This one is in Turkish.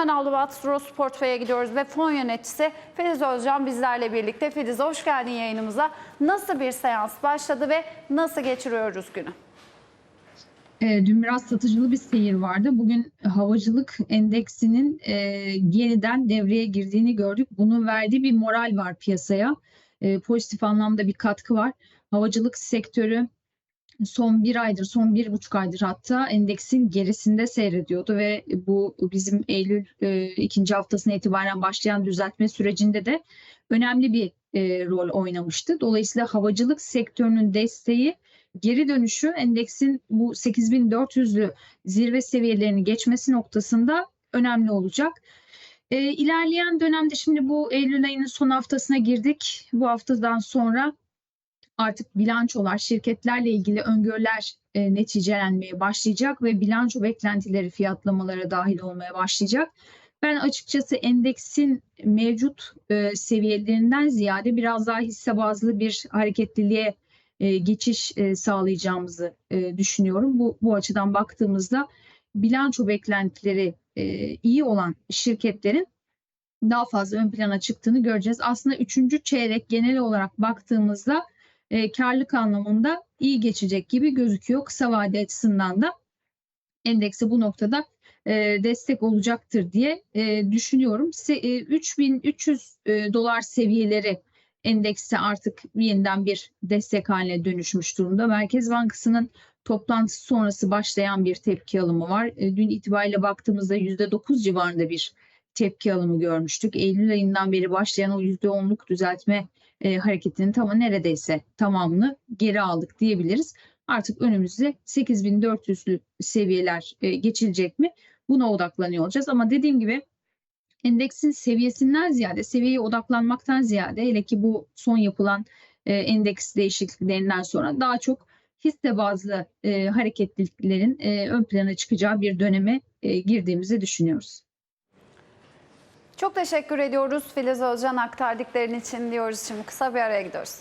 Hemen Albatros Ross Portföy'e gidiyoruz ve fon yöneticisi Filiz Özcan bizlerle birlikte. Filiz hoş geldin yayınımıza. Nasıl bir seans başladı ve nasıl geçiriyoruz günü? E, dün biraz satıcılı bir seyir vardı. Bugün havacılık endeksinin e, yeniden devreye girdiğini gördük. Bunun verdiği bir moral var piyasaya. E, pozitif anlamda bir katkı var. Havacılık sektörü son bir aydır, son bir buçuk aydır hatta endeksin gerisinde seyrediyordu ve bu bizim Eylül e, ikinci haftasına itibaren başlayan düzeltme sürecinde de önemli bir e, rol oynamıştı. Dolayısıyla havacılık sektörünün desteği geri dönüşü endeksin bu 8400'lü zirve seviyelerini geçmesi noktasında önemli olacak. E, ilerleyen dönemde şimdi bu Eylül ayının son haftasına girdik. Bu haftadan sonra artık bilançolar, şirketlerle ilgili öngörüler e, neticelenmeye başlayacak ve bilanço beklentileri fiyatlamalara dahil olmaya başlayacak. Ben açıkçası endeksin mevcut e, seviyelerinden ziyade biraz daha hisse bazlı bir hareketliliğe e, geçiş e, sağlayacağımızı e, düşünüyorum. Bu, bu açıdan baktığımızda bilanço beklentileri e, iyi olan şirketlerin daha fazla ön plana çıktığını göreceğiz. Aslında üçüncü çeyrek genel olarak baktığımızda e, karlılık anlamında iyi geçecek gibi gözüküyor. Kısa vade açısından da endekse bu noktada e, destek olacaktır diye e, düşünüyorum. Se, e, 3300 e, dolar seviyeleri endekste artık yeniden bir destek haline dönüşmüş durumda. Merkez Bankası'nın toplantısı sonrası başlayan bir tepki alımı var. E, dün itibariyle baktığımızda %9 civarında bir tepki alımı görmüştük. Eylül ayından beri başlayan o %10'luk düzeltme e, hareketinin tamamı neredeyse tamamını geri aldık diyebiliriz. Artık önümüzde 8400'lü seviyeler e, geçilecek mi? Buna odaklanıyor olacağız. Ama dediğim gibi endeksin seviyesinden ziyade, seviyeye odaklanmaktan ziyade hele ki bu son yapılan e, endeks değişikliklerinden sonra daha çok hisse bazlı e, hareketliliklerin e, ön plana çıkacağı bir döneme e, girdiğimizi düşünüyoruz. Çok teşekkür ediyoruz Filiz Özcan aktardıkların için diyoruz. Şimdi kısa bir araya gidiyoruz.